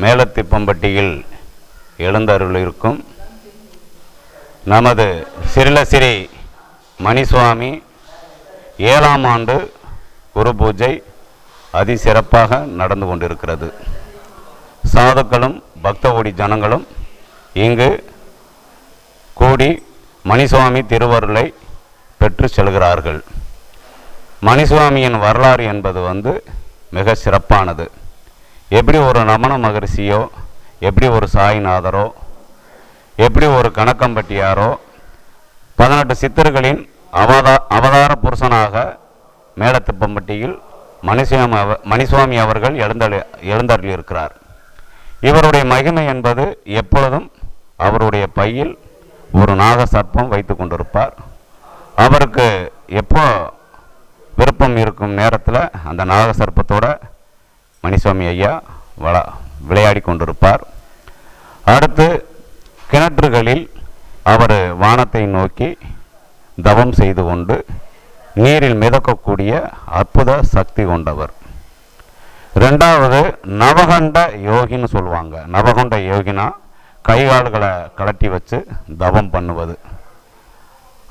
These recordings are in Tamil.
மேலத்திப்பம்பட்டியில் எழுந்தருளிருக்கும் நமது சிறிலசிறி மணிசுவாமி ஏழாம் ஆண்டு குரு பூஜை அதிசிறப்பாக நடந்து கொண்டிருக்கிறது. சாதுக்களும் பக்தகோடி ஜனங்களும் இங்கு கூடி மணிசுவாமி திருவருளை பெற்று செல்கிறார்கள். மணிசுவாமியின் வரலாறு என்பது வந்து மிக சிறப்பானது. எப்படி ஒரு நமன மகரிஷியோ எப்படி ஒரு சாய்நாதரோ எப்படி ஒரு கணக்கம்பட்டியாரோ பதினெட்டு சித்தர்களின் அவதா அவதார புருஷனாக மேலத்துப்பம்பட்டியில் மணிசுவாமி அவ மணிசுவாமி அவர்கள் எழுந்தளி எழுந்தருளியிருக்கிறார். இவருடைய மகிமை என்பது எப்பொழுதும் அவருடைய பையில் ஒரு நாக சர்ப்பம் வைத்து கொண்டிருப்பார். அவருக்கு எப்போ விருப்பம் இருக்கும் நேரத்தில் அந்த நாக சர்ப்பத்தோட மணிசுவாமி ஐயா வள விளையாடி கொண்டிருப்பார். அடுத்து கிணற்றுகளில் அவர் வானத்தை நோக்கி தவம் செய்து கொண்டு நீரில் மிதக்கக்கூடிய அற்புத சக்தி கொண்டவர். ரெண்டாவது நவகண்ட யோகின்னு சொல்லுவாங்க. நவகண்ட யோகினா கை கால்களை கலட்டி வச்சு தவம் பண்ணுவது.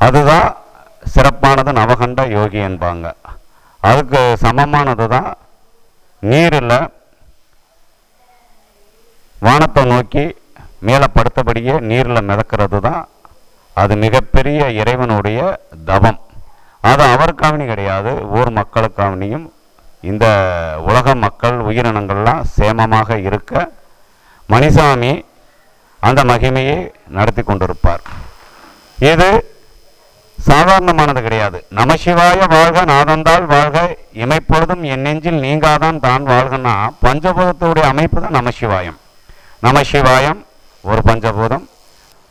அதுதான் சிறப்பானது நவகண்ட யோகி என்பாங்க. அதுக்கு சமமானது தான் நீரில் வானத்தை நோக்கி மேலே படுத்தபடியே நீரில் மிதக்கிறது தான் அது மிகப்பெரிய இறைவனுடைய தவம். அது அவருக்காவணி கிடையாது ஊர் மக்களுக்காவணியும் இந்த உலக மக்கள் உயிரினங்கள்லாம் சேமமாக இருக்க மணிசாமி அந்த மகிமையை நடத்தி கொண்டிருப்பார். இது சாதாரணமானது கிடையாது. நமசிவாய வாழ்க நாதந்தால் வாழ்க இமைப்பொழுதும் என் நெஞ்சில் நீங்காதான் தான் வாழ்கன்னா பஞ்சபூதத்துடைய அமைப்பு தான் நமசிவாயம். நமசிவாயம் ஒரு பஞ்சபூதம்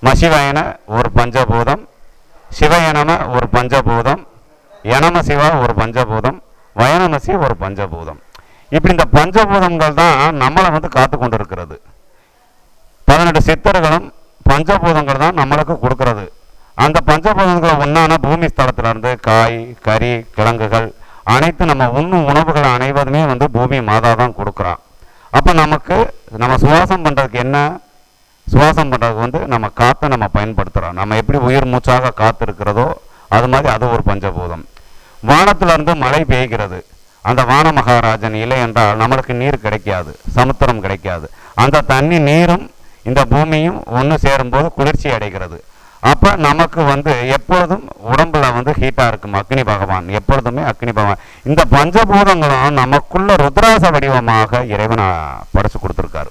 மசிவாயன ஒரு பஞ்சபூதம் சிவயனம ஒரு பஞ்சபூதம் எனம சிவா ஒரு பஞ்சபூதம் வயனமசி ஒரு பஞ்சபூதம். இப்படி இந்த பஞ்சபூதங்கள் தான் நம்மளை வந்து காத்து கொண்டு இருக்கிறது பதினெட்டு சித்தர்களும் பஞ்சபூதங்கள் தான் நம்மளுக்கு கொடுக்கறது. அந்த பஞ்சபூதங்கள் ஒன்றான பூமி ஸ்தலத்திலிருந்து காய் கறி கிழங்குகள் அனைத்து நம்ம உண்ணும் உணவுகள் அனைவதுமே வந்து பூமி மாதா தான் கொடுக்குறான். அப்போ நமக்கு நம்ம சுவாசம் பண்ணுறதுக்கு என்ன? சுவாசம் பண்ணுறதுக்கு வந்து நம்ம காற்றை நம்ம பயன்படுத்துகிறோம் நம்ம எப்படி உயிர் மூச்சாக காற்று இருக்கிறதோ அது மாதிரி அது ஒரு பஞ்சபூதம். வானத்திலிருந்து மழை பெய்கிறது. அந்த வான மகாராஜன் இல்லை என்றால் நம்மளுக்கு நீர் கிடைக்காது சமுத்திரம் கிடைக்காது. அந்த தண்ணி நீரும் இந்த பூமியும் ஒன்று சேரும்போது குளிர்ச்சி அடைகிறது. அப்போ நமக்கு வந்து எப்பொழுதும் உடம்புல வந்து ஹீட்டாக இருக்கும் அக்னி பகவான். எப்பொழுதுமே அக்னி பகவான். இந்த பஞ்சபூதங்களும் நமக்குள்ள ருத்ராச வடிவமாக இறைவனை படைச்சு கொடுத்துருக்காரு.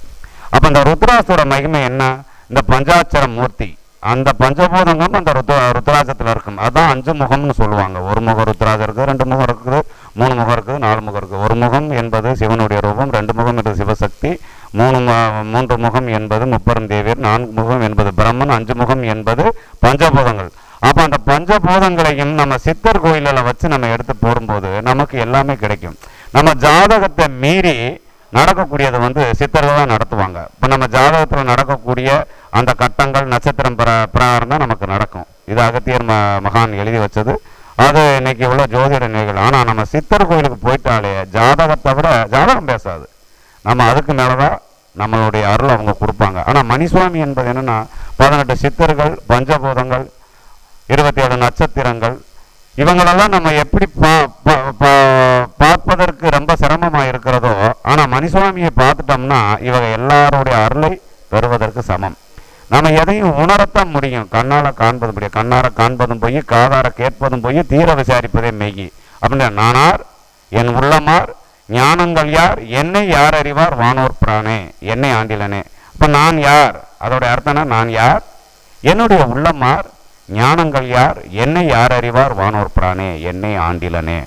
அப்போ இந்த ருத்ராசோட மகிமை என்ன? இந்த பஞ்சாட்சர மூர்த்தி. அந்த பஞ்சபூதங்களும் அந்த ருத்ர ருத்ராஜத்தில் இருக்கும். அதுதான் அஞ்சு முகம்னு சொல்லுவாங்க. ஒரு முகம் ருத்ராஜம் இருக்குது ரெண்டு முகம் இருக்குது மூணு முகம் இருக்குது நாலு முகம் இருக்குது. ஒரு முகம் என்பது சிவனுடைய ரூபம் ரெண்டு முகம் என்பது சிவசக்தி மூணு மு- மூன்று முகம் என்பது முப்பெரும் தேவியர் நான்கு முகம் என்பது பிரம்மன் அஞ்சு முகம் என்பது பஞ்சபூதங்கள். அப்போ அந்த பஞ்சபூதங்களையும் நம்ம சித்தர் கோயிலில் வச்சு நம்ம எடுத்து போடும்போது நமக்கு எல்லாமே கிடைக்கும். நம்ம ஜாதகத்தை மீறி நடக்கக்கூடியதை வந்து சித்தர்கள் தான் நடத்துவாங்க. இப்போ நம்ம ஜாதகத்தில் நடக்கக்கூடிய அந்த கட்டங்கள் நட்சத்திரம் பிர பிரகாரம் தான் நமக்கு நடக்கும். இது அகத்தியர் ம மகான் எழுதி வச்சது. அது இன்னைக்கு உள்ள ஜோதிட நிகழ்வு. ஆனால் நம்ம சித்தர் கோயிலுக்கு போயிட்டாலே ஜாதகத்தை விட ஜாதகம் பேசாது. நம்ம அதுக்கு மேலே தான் நம்மளுடைய அருள் அவங்க கொடுப்பாங்க. ஆனால் மணிசுவாமி என்பது என்னென்னா பதினெட்டு சித்தர்கள் பஞ்சபூதங்கள் இருபத்தி ஏழு நட்சத்திரங்கள். இவங்களெல்லாம் நம்ம எப்படி பா பார்ப்பதற்கு ரொம்ப சிரமமாக இருக்கிறதோ ஆனால் மணிசுவாமியை பார்த்துட்டோம்னா இவங்க எல்லாருடைய அருளை பெறுவதற்கு சமம். நம்ம எதையும் உணரத்தான் முடியும். கண்ணால் காண்பதும் முடியும் கண்ணார காண்பதும் போய் காதார கேட்பதும் போய் தீர விசாரிப்பதே மெய்யி அப்படின்னா நானார் என் உள்ளமார் ஞானங்கள் யார் என்னை யார் அறிவார் வானோர் பிரானே என்னை ஆண்டிலனே. இப்போ நான் யார்? அதோட அர்த்தம்னா நான் யார்? என்னுடைய உள்ளமார் ஞானங்கள் யார் என்னை யார் அறிவார் வானோர் பிரானே என்னை ஆண்டிலனே.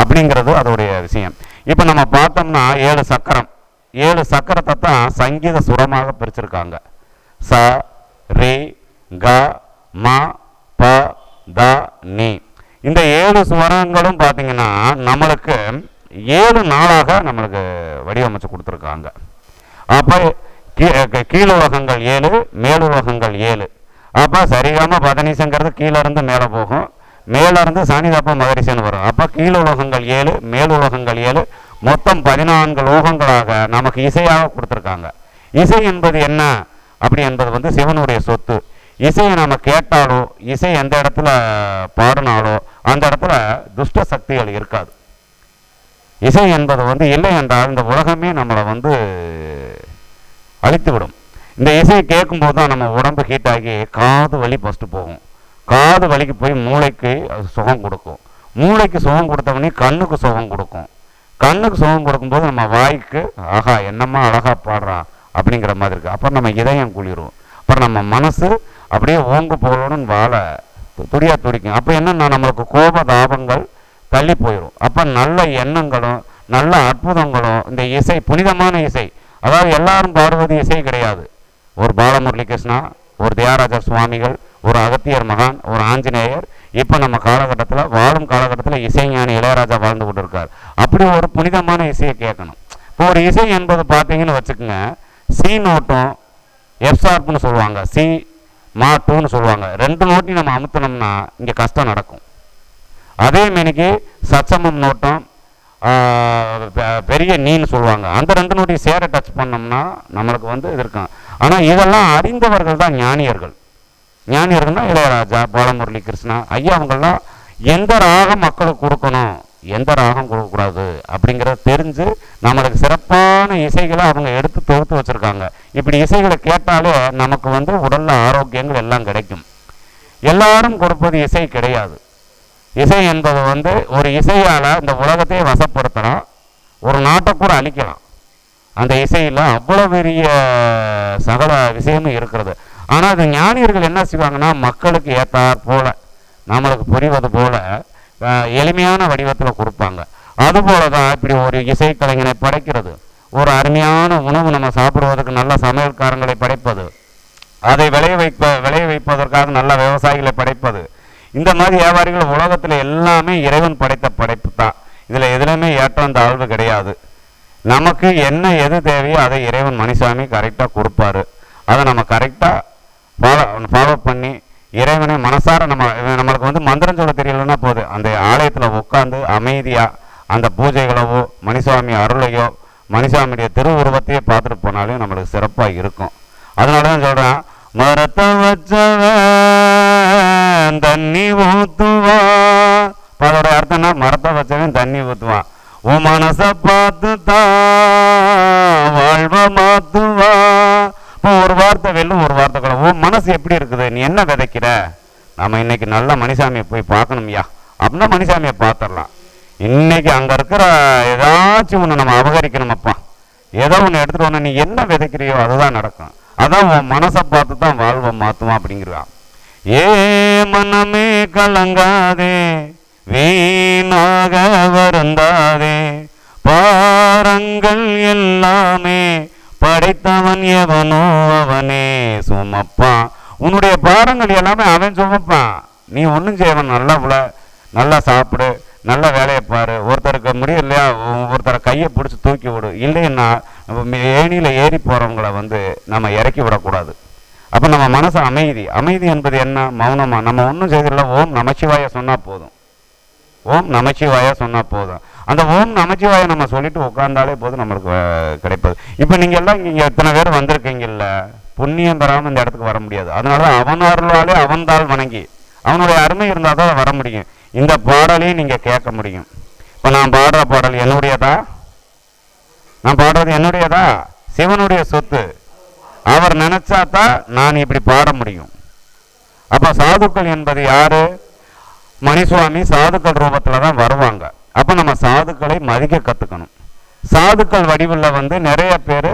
அப்படிங்கிறது அதோடைய விஷயம். இப்போ நம்ம பார்த்தோம்னா ஏழு சக்கரம். ஏழு சக்கரத்தை தான் சங்கீத சுரமாக பிரிச்சிருக்காங்க. ச ரி க ம ப த நீ. இந்த ஏழு சுவரங்களும் பார்த்தீங்கன்னா நம்மளுக்கு ஏழு நாளாக நம்மளுக்கு வடிவமைச்சு கொடுத்துருக்காங்க. அப்போ கீழுலகங்கள் ஏழு மேலுலகங்கள் ஏழு. அப்போ சரிகாம பதனீசங்கிறது கீழே இருந்து மேலே போகும். மேலே இருந்து மகரிசன் வரும். அப்போ கீழுலகங்கள் ஏழு மேலுலகங்கள் ஏழு. மொத்தம் பதினான்கு லோகங்களாக நமக்கு இசையாக கொடுத்துருக்காங்க. இசை என்பது என்ன? அப்படி என்பது வந்து சிவனுடைய சொத்து. இசையை நம்ம கேட்டாலோ இசை எந்த இடத்துல பாடினாலோ அந்த இடத்துல துஷ்ட சக்திகள் இருக்காது. இசை என்பது வந்து இல்லை என்றால் இந்த உலகமே நம்மளை வந்து அழித்து விடும் இந்த இசையை கேட்கும்போது தான் நம்ம உடம்பு ஹீட் ஆகி காது வலி ஃபஸ்ட்டு போகும். காது வலிக்கு போய் மூளைக்கு அது சுகம் கொடுக்கும். மூளைக்கு சுகம் கொடுத்தவனே கண்ணுக்கு சுகம் கொடுக்கும். கண்ணுக்கு சுகம் கொடுக்கும்போது நம்ம வாய்க்கு ஆஹா என்னம்மா அழகாக பாடுறான். அப்படிங்கிற மாதிரி இருக்குது அப்புறம் நம்ம இதயம் குளிரும். அப்புறம் நம்ம மனசு அப்படியே ஓங்கு போகணும்னு வாழ துடியா துடிக்கும். அப்போ என்னென்னா நம்மளுக்கு கோப தாபங்கள் தள்ளி போயிடும் அப்போ நல்ல எண்ணங்களும் நல்ல அற்புதங்களும் இந்த இசை புனிதமான இசை. அதாவது எல்லாரும் பாடுவது இசை கிடையாது. ஒரு பாலமுரளி கிருஷ்ணா ஒரு தியாகராஜ சுவாமிகள் ஒரு அகத்தியர் மகான் ஒரு ஆஞ்சநேயர். இப்போ நம்ம காலகட்டத்தில் வாழும் காலகட்டத்தில் இசைஞானி இளையராஜா வாழ்ந்து கொண்டு இருக்கார் அப்படி ஒரு புனிதமான இசையை கேட்கணும். இப்போ ஒரு இசை என்பது பார்த்தீங்கன்னு வச்சுக்கோங்க சி நோட்டும் எஃப் சொல்லுவாங்க. சி மா டூன்னு சொல்லுவாங்க. ரெண்டு நோட்டையும் நம்ம அமுத்தினோம்னா இங்கே கஷ்டம் நடக்கும். அதே மேனிக்கு சச்சமம் நோட்டம் பெ- பெரிய நீன்னு சொல்லுவாங்க. அந்த ரெண்டு நோட்டையும் சேர டச் பண்ணோம்னா நம்மளுக்கு வந்து இது இருக்கும். ஆனால் இதெல்லாம் அறிந்தவர்கள் தான் ஞானியர்கள். ஞானியர்கள்னா இளையராஜா பாலமுரளி கிருஷ்ணா ஐயா அவங்கள்லாம் எந்த ராகம் மக்களுக்கு கொடுக்கணும்? எந்த ராகம் கொடுக்கக்கூடாது அப்படிங்கிறத தெரிஞ்சு நம்மளுக்கு சிறப்பான இசைகளை அவங்க எடுத்து தொகுத்து வச்சுருக்காங்க. இப்படி இசைகளை கேட்டாலே நமக்கு வந்து உடலில் ஆரோக்கியங்கள் எல்லாம் கிடைக்கும். எல்லாரும் கொடுப்பது இசை கிடையாது. இசை என்பது வந்து ஒரு இசையால் இந்த உலகத்தையே வசப்படுத்தலாம். ஒரு நாட்டை கூட அழிக்கலாம். அந்த இசையில் அவ்வளோ பெரிய சகல விஷயமும் இருக்கிறது. ஆனால் அது ஞானியர்கள் என்ன செய்வாங்கன்னா மக்களுக்கு ஏற்றாற் போல நம்மளுக்கு புரிவது போல எளிமையான வடிவத்தில் கொடுப்பாங்க. அதுபோல தான் இப்படி ஒரு இசைக்கலைஞனை படைக்கிறது. ஒரு அருமையான உணவு நம்ம சாப்பிடுவதற்கு நல்ல சமையல்காரங்களை படைப்பது. அதை விளைய வைப்ப விளைய வைப்பதற்காக நல்ல விவசாயிகளை படைப்பது. இந்த மாதிரி வியாபாரிகள் உலகத்தில் எல்லாமே இறைவன் படைத்த படைப்பு தான். இதில் எதுலையுமே ஏற்றம் தாழ்வு கிடையாது. நமக்கு என்ன எது தேவையோ அதை இறைவன் மணிசாமி கரெக்டாக கொடுப்பாரு. அதை நம்ம கரெக்டாக ஃபாலோ ஃபாலோ பண்ணி இறைவனை மனசார நம்ம நம்மளுக்கு வந்து மந்திரம் சொல்ல தெரியலன்னா போது அந்த ஆலயத்தில் உட்காந்து அமைதியாக அந்த பூஜைகளவோ மணிசாமி அருளையோ மணிசாமியுடைய திருவுருவத்தையே பார்த்துட்டு போனாலே நம்மளுக்கு சிறப்பாக இருக்கும். அதனால தான் சொல்கிறேன் மரத்தை வச்சவன் தண்ணி ஊற்றுவான் இப்போ அதோட அர்த்தம்னா மரத்தை வச்சவன் தண்ணி ஊற்றுவான் உன் மனசை பார்த்து தான் வாழ்வ மாற்றுவான் இப்போ ஒரு வார்த்தை வெல்லும் ஒரு வார்த்தை கூட உன் மனசு எப்படி இருக்குது? நீ என்ன விதைக்கிற? நம்ம இன்னைக்கு நல்ல மணிசாமியை போய் பார்க்கணும்யா. அப்படின்னா மணிசாமியை பார்த்துடலாம். இன்னைக்கு அங்கே இருக்கிற ஏதாச்சும் ஒன்று நம்ம அபகரிக்கணுமப்பா. ஏதோ ஒன்று எடுத்துகிட்டு வந்து நீ என்ன விதைக்கிறியோ அதுதான் நடக்கும். அதான் உன் மனசை பார்த்து தான் வாழ்வை மாற்றுவான் அப்படிங்கிறான். ஏ மனமே கலங்காதே வீணாக வருந்தாதே. பாரங்கள் எல்லாமே படைத்தவன் எவனோ அவனே. சுமப்பான் உன்னுடைய பாரங்கள் எல்லாமே அவன் சுமப்பான் நீ ஒன்றும் செய்வன் நல்லா உள்ள நல்லா சாப்பிடு நல்ல வேலையை பாரு. ஒருத்தருக்கு முடியலையா ஒ- ஒருத்தரை கையை பிடிச்சி தூக்கி விடு. இல்லைன்னா ஏணியில் ஏறி போகிறவங்கள வந்து நம்ம இறக்கி விடக்கூடாது. அப்போ நம்ம மனசு அமைதி. அமைதி என்பது என்ன? மௌனமாக நம்ம ஒன்றும் செய்திடல ஓம் நமச்சிவாய சொன்னால் போதும். ஓம் நமச்சிவாய சொன்னால் போதும். அந்த ஓம் நமச்சிவாயை நம்ம சொல்லிட்டு உட்காந்தாலே போதும் நம்மளுக்கு கிடைப்பது. இப்போ நீங்கள் எல்லாம் இங்கே எத்தனை பேர் வந்திருக்கீங்கல்ல புண்ணியம் பெறாமல் இந்த இடத்துக்கு வர முடியாது. அதனால தான் அவன் அருளாலே அவன்தான் வணங்கி அவனுடைய அருமை இருந்தால் தான் வர முடியும். இந்த பாடலையும் நீங்கள் கேட்க முடியும். இப்போ நான் பாடுற பாடல் என்னுடையதா? நான் பாடுறது என்னுடையதா? சிவனுடைய சொத்து. அவர் நினைச்சாதான் நான் இப்படி பாட முடியும். அப்போ சாதுக்கள் என்பது யாரு? மணிசுவாமி சாதுக்கள் ரூபத்தில் தான் வருவாங்க. அப்போ நம்ம சாதுக்களை மதிக்க கற்றுக்கணும் சாதுக்கள் வடிவில் வந்து நிறைய பேர்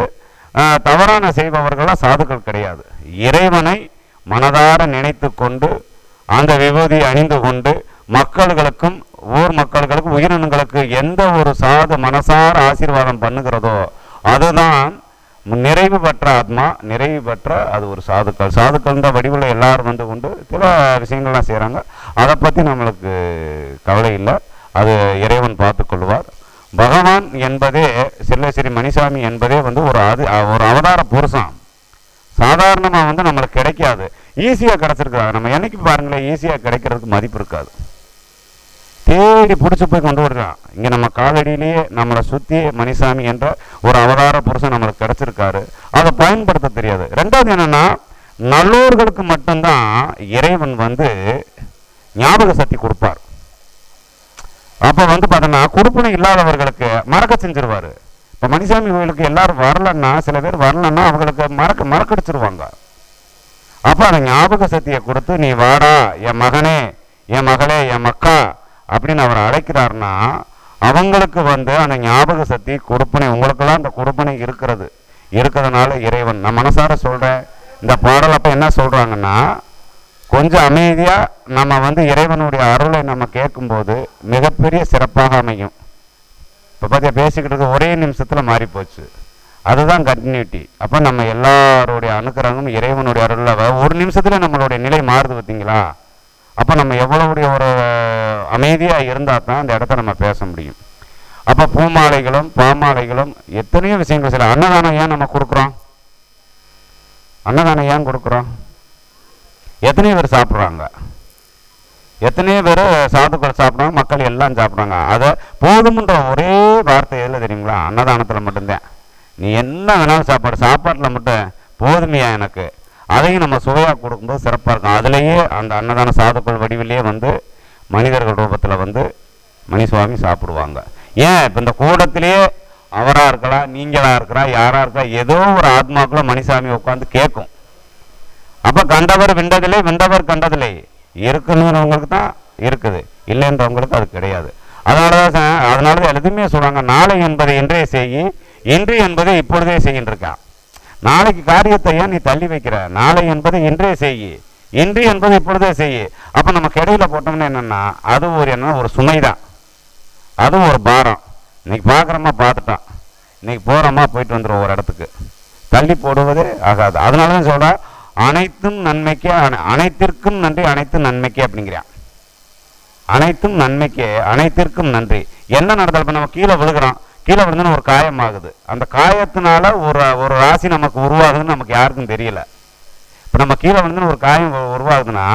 தவறான செய்பவர்களாக சாதுக்கள் கிடையாது. இறைவனை மனதார நினைத்து கொண்டு அந்த விபூதி அணிந்து கொண்டு மக்கள்களுக்கும் ஊர் மக்கள்களுக்கும் உயிரினங்களுக்கு எந்த ஒரு சாது மனசார ஆசீர்வாதம் பண்ணுகிறதோ அதுதான் நிறைவு பெற்ற ஆத்மா நிறைவு பெற்ற அது ஒரு சாதுக்கள். சாதுக்கள் தான் வடிவில் எல்லாரும் வந்து கொண்டு சில விஷயங்கள்லாம் செய்கிறாங்க அதை பற்றி நம்மளுக்கு கவலை இல்லை. அது இறைவன் பார்த்து கொள்வார் பகவான் என்பதே செல்வஸ்ரீ மணிசாமி என்பதே வந்து ஒரு அது ஒரு அவதார புருஷன் சாதாரணமாக வந்து நம்மளுக்கு கிடைக்காது. ஈஸியாக கிடச்சிருக்காது நம்ம என்னைக்கு பாருங்களேன் ஈஸியாக கிடைக்கிறதுக்கு மதிப்பு இருக்காது. தேடி பிடிச்சி போய் கொண்டு வருகிறான். இங்கே நம்ம காலடியிலேயே நம்மளை சுற்றி மணிசாமி என்ற ஒரு அவதார புருஷன் நம்மளுக்கு கிடைச்சிருக்காரு. அதை பயன்படுத்த தெரியாது. ரெண்டாவது என்னென்னா நல்லோர்களுக்கு மட்டும்தான் இறைவன் வந்து ஞாபக சக்தி கொடுப்பார். அப்போ வந்து பார்த்தோன்னா கொடுப்பனை இல்லாதவர்களுக்கு மறக்க செஞ்சிருவார். இப்போ மணிசாமி கோயிலுக்கு எல்லாரும் வரலன்னா சில பேர் வரலன்னா அவங்களுக்கு மறக்க மறக்கடிச்சிருவாங்க. அப்போ அந்த ஞாபக சக்தியை கொடுத்து நீ வாடா என் மகனே என் மகளே என் மக்கா அப்படின்னு அவர் அழைக்கிறாருன்னா அவங்களுக்கு வந்து அந்த ஞாபக சக்தி கொடுப்பனை உங்களுக்கெல்லாம் அந்த கொடுப்பனை இருக்கிறது. இருக்கிறதுனால இறைவன் நான் மனசார சொல்கிறேன் இந்த பாடல் அப்போ என்ன சொல்கிறாங்கன்னா கொஞ்சம் அமைதியாக நம்ம வந்து இறைவனுடைய அருளை நம்ம கேட்கும்போது மிகப்பெரிய சிறப்பாக அமையும். இப்போ பார்த்தியா பேசிக்கிட்டு இருக்க ஒரே நிமிஷத்தில் மாறிப்போச்சு. அதுதான் கண்டினியூட்டி அப்போ நம்ம எல்லாருடைய அனுக்கிறங்களும் இறைவனுடைய அருளில் ஒரு நிமிஷத்தில் நம்மளுடைய நிலை மாறுது பார்த்தீங்களா அப்போ நம்ம எவ்வளவுடைய ஒரு அமைதியாக இருந்தால் தான் அந்த இடத்த நம்ம பேச முடியும். அப்போ பூமாலைகளும் பாமாலைகளும் எத்தனையோ விஷயங்கள் சில அன்னதானம் ஏன் நம்ம கொடுக்குறோம்? அன்னதானம் ஏன் கொடுக்குறோம்? எத்தனையோ பேர் சாப்பிட்றாங்க. எத்தனையோ பேர் சாதுக்கள் சாப்பிட்றாங்க மக்கள் எல்லாம் சாப்பிட்றாங்க. அதை போதுமுன்ற ஒரே வார்த்தை எதில் தெரியுங்களா? அன்னதானத்தில் மட்டும்தான். நீ என்ன வேணாலும் சாப்பாடு சாப்பாட்டில் மட்டும் போதுமையா எனக்கு? அதையும் நம்ம சுவையாக கொடுக்கும்போது சிறப்பாக இருக்கும். அதுலேயே அந்த அன்னதான சாதுக்கள் வடிவிலேயே வந்து மனிதர்கள் ரூபத்தில் வந்து மணிசுவாமி சாப்பிடுவாங்க. ஏன்? இப்போ இந்த கூடத்திலேயே அவராக இருக்கலாம் நீங்களாக இருக்கலாம் யாராக இருக்கா ஏதோ ஒரு ஆத்மாக்குள்ள மணிசாமி உட்காந்து கேட்கும். அப்போ கண்டவர் விண்டதில்லை விண்டவர் கண்டதில்லை இருக்கணுன்றவங்களுக்கு தான் இருக்குது. இல்லைன்றவங்களுக்கு அது கிடையாது. அதனால தான் அதனால தான் எதுவுமே சொல்கிறாங்க நாளை என்பதை இன்றைய செய்யி இன்று என்பதை இப்பொழுதே செய்யின்றிருக்கான் நாளைக்கு காரியத்தை ஏன் நீ தள்ளி வைக்கிற? நாளை என்பதை இன்றே செய்யி. இன்று என்பதை இப்பொழுதே செய்யி. அப்போ நம்ம கிடையில் போட்டோம்னா என்னென்னா அது ஒரு என்ன ஒரு சுமை தான் அதுவும் ஒரு பாரம். இன்னைக்கு பார்க்குறோமா பார்த்துட்டோம். இன்றைக்கி போகிறோமா போயிட்டு வந்துடும் ஒரு இடத்துக்கு. தள்ளி போடுவதே ஆகாது. அதனால தான் சொல்கிறேன் அனைத்தும் நன்மைக்கே அனை- அனைத்திற்கும் நன்றி அனைத்தும் நன்மைக்கே அப்படிங்கிறான் அனைத்தும் நன்மைக்கே அனைத்திற்கும் நன்றி. என்ன நடந்தாலும் இப்போ நம்ம கீழே விழுகிறோம். கீழே விழுந்துன்னு ஒரு காயம் ஆகுது அந்த காயத்தினால ஒரு ஒரு ராசி நமக்கு உருவாகுதுன்னு நமக்கு யாருக்கும் தெரியல. இப்போ நம்ம கீழே விழுந்துன்னு ஒரு காயம் உருவாகுதுன்னா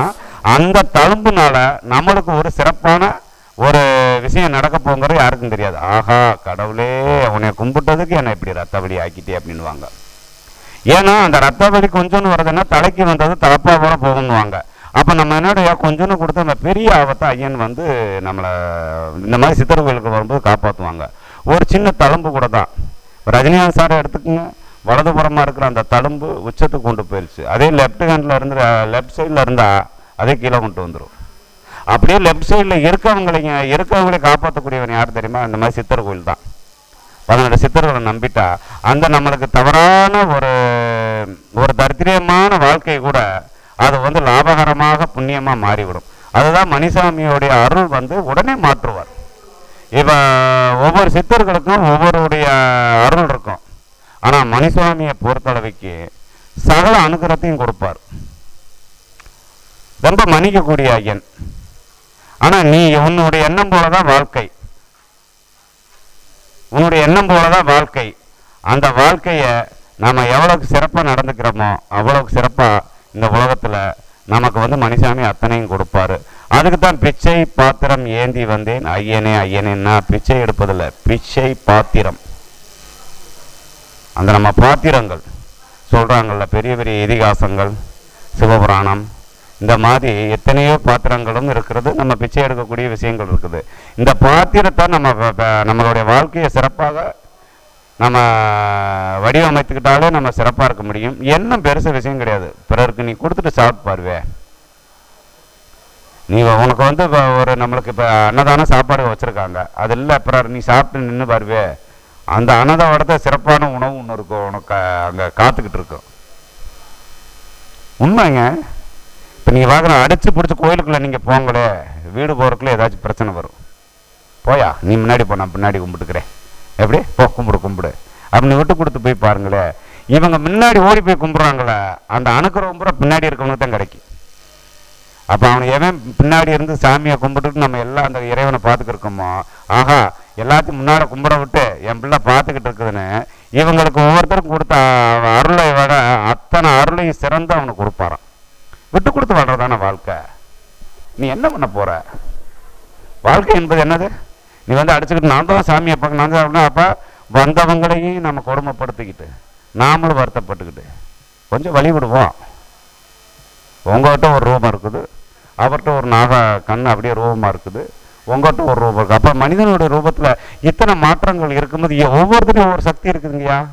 அந்த தழும்புனால நம்மளுக்கு ஒரு சிறப்பான ஒரு விஷயம் நடக்க போங்கிறது யாருக்கும் தெரியாது. ஆஹா கடவுளே உன்னை கும்பிட்டதுக்கு என்னை இப்படி ரத்த வலி ஆக்கிட்டே அப்படின்னுவாங்க. ஏன்னா அந்த ரத்த வலி கொஞ்சோன்னு வருதுன்னா தலைக்கு வந்தது தலப்பா போல போகணுவாங்க அப்போ நம்ம என்னடைய கொஞ்சோன்னு கொடுத்து அந்த பெரிய ஆபத்தை ஐயன் வந்து நம்மளை இந்த மாதிரி சித்தர் கோயிலுக்கு வரும்போது காப்பாற்றுவாங்க ஒரு சின்ன தழும்பு கூட தான். ரஜினிகாந்த் சாரை எடுத்துக்கோங்க. வலதுபுறமாக இருக்கிற அந்த தழும்பு உச்சத்துக்கு கொண்டு போயிடுச்சு. அதே லெஃப்ட் ஹேண்டில் இருந்து லெஃப்ட் சைடில் இருந்தால் அதே கீழே கொண்டு வந்துடும் அப்படியே லெஃப்ட் சைடில் இருக்கவங்களைங்க இருக்கவங்களை காப்பாற்றக்கூடியவன் யார் தெரியுமா? இந்த மாதிரி சித்தர் கோயில் தான். பதினெட்டு சித்தர்களை நம்பிட்டா அந்த நம்மளுக்கு தவறான ஒரு ஒரு தரித்திரியமான வாழ்க்கை கூட அது வந்து லாபகரமாக புண்ணியமாக மாறிவிடும். அதுதான் மணிசாமியோடைய அருள் வந்து உடனே மாற்றுவார். இப்போ ஒவ்வொரு சித்தர்களுக்கும் ஒவ்வொருடைய அருள் இருக்கும். ஆனால் மணிசுவாமியை பொறுத்தளவுக்கு சகல அனுகிரத்தையும் கொடுப்பார். ரொம்ப மன்னிக்கக்கூடிய ஐயன். ஆனால் நீ உன்னுடைய எண்ணம் போல தான் வாழ்க்கை. உன்னுடைய எண்ணம் போல தான் வாழ்க்கை. அந்த வாழ்க்கையை நாம் எவ்வளோக்கு சிறப்பாக நடந்துக்கிறோமோ அவ்வளோக்கு சிறப்பாக இந்த உலகத்தில் நமக்கு வந்து மணிசாமி அத்தனையும் கொடுப்பாரு. அதுக்கு தான் பிச்சை பாத்திரம் ஏந்தி வந்தேன். ஐயனே ஐயனேன்னா பிச்சை எடுப்பதில்லை. பிச்சை பாத்திரம். அந்த நம்ம பாத்திரங்கள். சொல்கிறாங்கல்ல பெரிய பெரிய இதிகாசங்கள் சிவபுராணம் இந்த மாதிரி எத்தனையோ பாத்திரங்களும் இருக்கிறது. நம்ம பிச்சை எடுக்கக்கூடிய விஷயங்கள் இருக்குது. இந்த பாத்திரத்தை நம்ம நம்மளுடைய வாழ்க்கையை சிறப்பாக நம்ம வடிவமைத்துக்கிட்டாலே நம்ம சிறப்பாக இருக்க முடியும். என்ன பெருசு விஷயம் கிடையாது. பிறருக்கு நீ கொடுத்துட்டு சாப்பிட்டு பாருவே. நீ உனக்கு வந்து இப்போ ஒரு நம்மளுக்கு இப்போ அன்னதான சாப்பாடு வச்சுருக்காங்க. அது இல்லை பிறர் நீ சாப்பிட்டு நின்று பாருவே. அந்த அன்னதானத்தை சிறப்பான உணவு ஒன்று இருக்கும். உனக்கு அங்கே காத்துக்கிட்டு இருக்கும். உண்மைங்க. இப்போ நீங்கள் பார்க்குற அடித்து பிடிச்சி கோயிலுக்குள்ளே நீங்கள் போங்களே வீடு போகிறக்குள்ளே ஏதாச்சும் பிரச்சனை வரும். போயா நீ முன்னாடி போ நான் பின்னாடி கும்பிட்டுக்கிறேன். எப்படி? போ கும்பிடு கும்பிடு. அப்படின்னு விட்டு கொடுத்து போய் பாருங்களே. இவங்க முன்னாடி ஓடி போய் கும்பிட்றாங்களே அந்த அணுக்கிறவங்க பூரா பின்னாடி இருக்கவனுக்கு தான் கிடைக்கும். அப்போ அவனை எவன் பின்னாடி இருந்து சாமியை கும்பிட்டுட்டு நம்ம எல்லாம் அந்த இறைவனை பார்த்துக்கிருக்கோமோ ஆஹா எல்லாத்தையும் முன்னால் கும்பிட விட்டு என் பிள்ளை பார்த்துக்கிட்டு இருக்குதுன்னு இவங்களுக்கு ஒவ்வொருத்தருக்கும் கொடுத்த அருளை விட அத்தனை அருளையும் சிறந்து அவனுக்கு கொடுப்பாரான் விட்டு கொடுத்து வாழ்றதான வாழ்க்கை? நீ என்ன பண்ண போற? வாழ்க்கை என்பது என்னது? நீ வந்து அடிச்சுக்கிட்டு நான் தான் சாமியை பார்க்க நான் தான் அப்போ வந்தவங்களையும் நம்ம கொடுமைப்படுத்திக்கிட்டு நாமளும் வருத்தப்பட்டுக்கிட்டு கொஞ்சம் வழி விடுவோம். உங்கள்கிட்ட ஒரு ரூபம் இருக்குது. அவர்கிட்ட ஒரு நாக கண் அப்படியே ரூபமாக இருக்குது. உங்கள்கிட்ட ஒரு ரூபம் இருக்குது அப்போ மனிதனுடைய ரூபத்தில் இத்தனை மாற்றங்கள் இருக்கும்போது ஏ- ஒவ்வொருத்தரையும் ஒவ்வொரு சக்தி இருக்குதுங்கய்யா.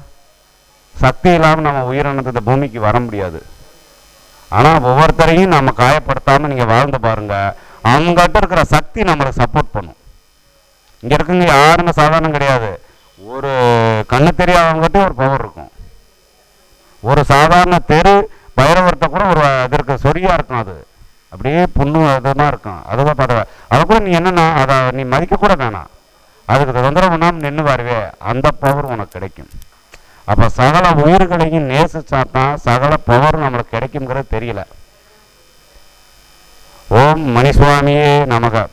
சக்தி இல்லாமல் நம்ம உயிரினத்து இந்த பூமிக்கு வர முடியாது. ஆனால் ஒவ்வொருத்தரையும் நம்ம காயப்படுத்தாமல் நீங்கள் வாழ்ந்து பாருங்க. அவங்ககிட்ட இருக்கிற சக்தி நம்மளுக்கு சப்போர்ட் பண்ணும். இங்கே இருக்குங்க யாருமே சாதாரணம் கிடையாது. ஒரு கண்ணு தெரியாதவங்ககிட்ட ஒரு பவர் இருக்கும். ஒரு சாதாரண தெரு பைரவர்கிட்ட கூட ஒரு அதற்கு சொரியாக இருக்கும் அது. அப்படியே புண்ணு இதுமா இருக்கும். அதுதான் பரவாயில்ல அதை கூட நீ என்னன்னா அதை நீ மதிக்க கூட வேணாம். அதுக்கு தொந்தரவு பண்ணாமல் நின்று வருவே அந்த பவர் உனக்கு கிடைக்கும். அப்போ சகல உயிர்களையும் நேசிச்சா தான் சகல பவர் நம்மளுக்கு கிடைக்குங்கிறது தெரியல. ஓம் மணிசுவாமியே நமக.